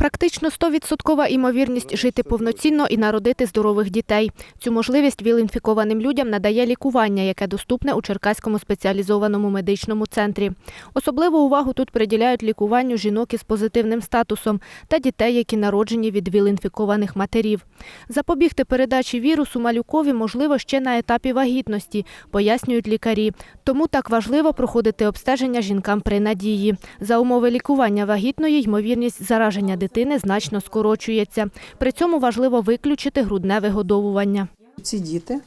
Практично 100% імовірність жити повноцінно і народити здорових дітей. Цю можливість віл-інфікованим людям надає лікування, яке доступне у Черкаському спеціалізованому медичному центрі. Особливу увагу тут приділяють лікуванню жінок із позитивним статусом та дітей, які народжені від віл-інфікованих матерів. Запобігти передачі вірусу малюкові можливо ще на етапі вагітності, пояснюють лікарі. Тому так важливо проходити обстеження жінкам при надії. За умови лікування вагітної ймовірність зараження дитини значно скорочується. При цьому важливо виключити грудне вигодовування. Ці діти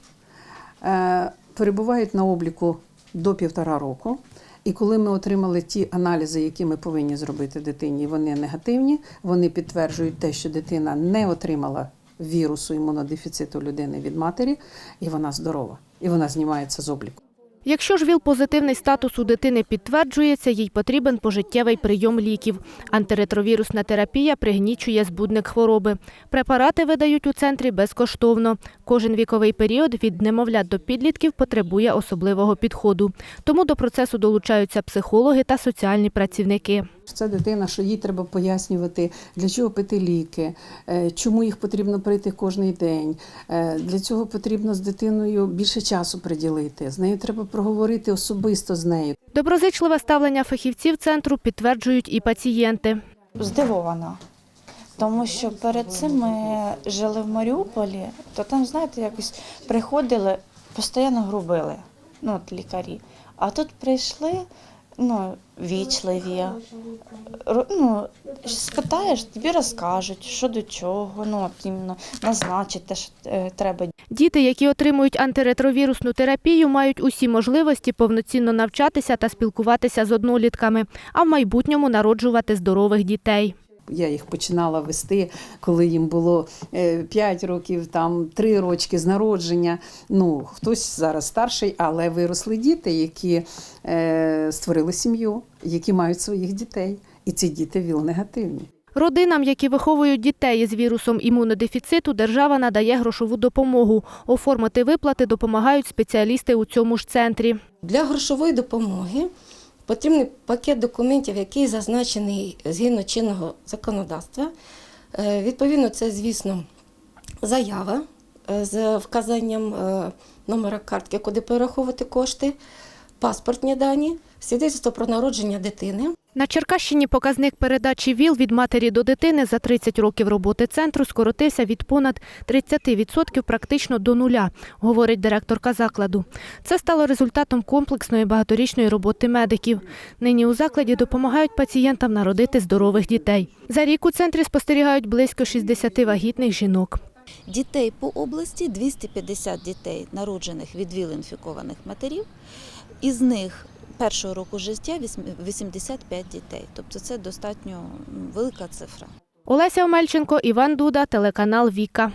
е, перебувають на обліку до півтора року. І коли ми отримали ті аналізи, які ми повинні зробити дитині, вони негативні, вони підтверджують те, що дитина не отримала вірусу імунодефіциту людини від матері, і вона здорова, і вона знімається з обліку. Якщо ж ВІЛ-позитивний статус у дитини підтверджується, їй потрібен пожиттєвий прийом ліків. Антиретровірусна терапія пригнічує збудник хвороби. Препарати видають у центрі безкоштовно. Кожен віковий період від немовлят до підлітків потребує особливого підходу. Тому до процесу долучаються психологи та соціальні працівники. Це дитина, що їй треба пояснювати, для чого пити ліки, е, чому їх потрібно пити кожен день. Е, Для цього потрібно з дитиною більше часу приділити. З нею треба проговорити особисто з нею. Доброзичливе ставлення фахівців центру підтверджують і пацієнти. здивована. Тому що перед цим ми жили в Маріуполі, то там, знаєте, якось приходили, постійно грубили, ну, от лікарі. А тут прийшли, ну, вічливі. Ну, спитаєш, тобі розкажуть, що до чого, ну, іменно назначить те, що е, треба Діти, які отримують антиретровірусну терапію, мають усі можливості повноцінно навчатися та спілкуватися з однолітками, а в майбутньому народжувати здорових дітей. Я їх починала вести, коли їм було 5 років, там 3 рочки з народження. Ну, хтось зараз старший, але виросли діти, які е, створили сім'ю, які мають своїх дітей. І ці діти ВІЛ-негативні. Родинам, які виховують дітей із вірусом імунодефіциту, держава надає грошову допомогу. Оформити виплати допомагають спеціалісти у цьому ж центрі. Для грошової допомоги потрібний пакет документів, який зазначений згідно чинного законодавства. Е, Відповідно, це, звісно, заява е, з вказанням е, номера картки, куди перераховувати кошти, паспортні дані, свідоцтво про народження дитини. На Черкащині показник передачі ВІЛ від матері до дитини за 30 років роботи центру скоротився від понад 30% практично до нуля, говорить директорка закладу. Це стало результатом комплексної багаторічної роботи медиків. Нині у закладі допомагають пацієнтам народити здорових дітей. За рік у центрі спостерігають близько 60 вагітних жінок. Дітей по області 250 дітей, народжених від ВІЛ-інфікованих матерів. Із них першого року життя вісім- 85 дітей. Тобто це достатньо велика цифра. Олеся Омельченко, Іван Дуда, телеканал Віка.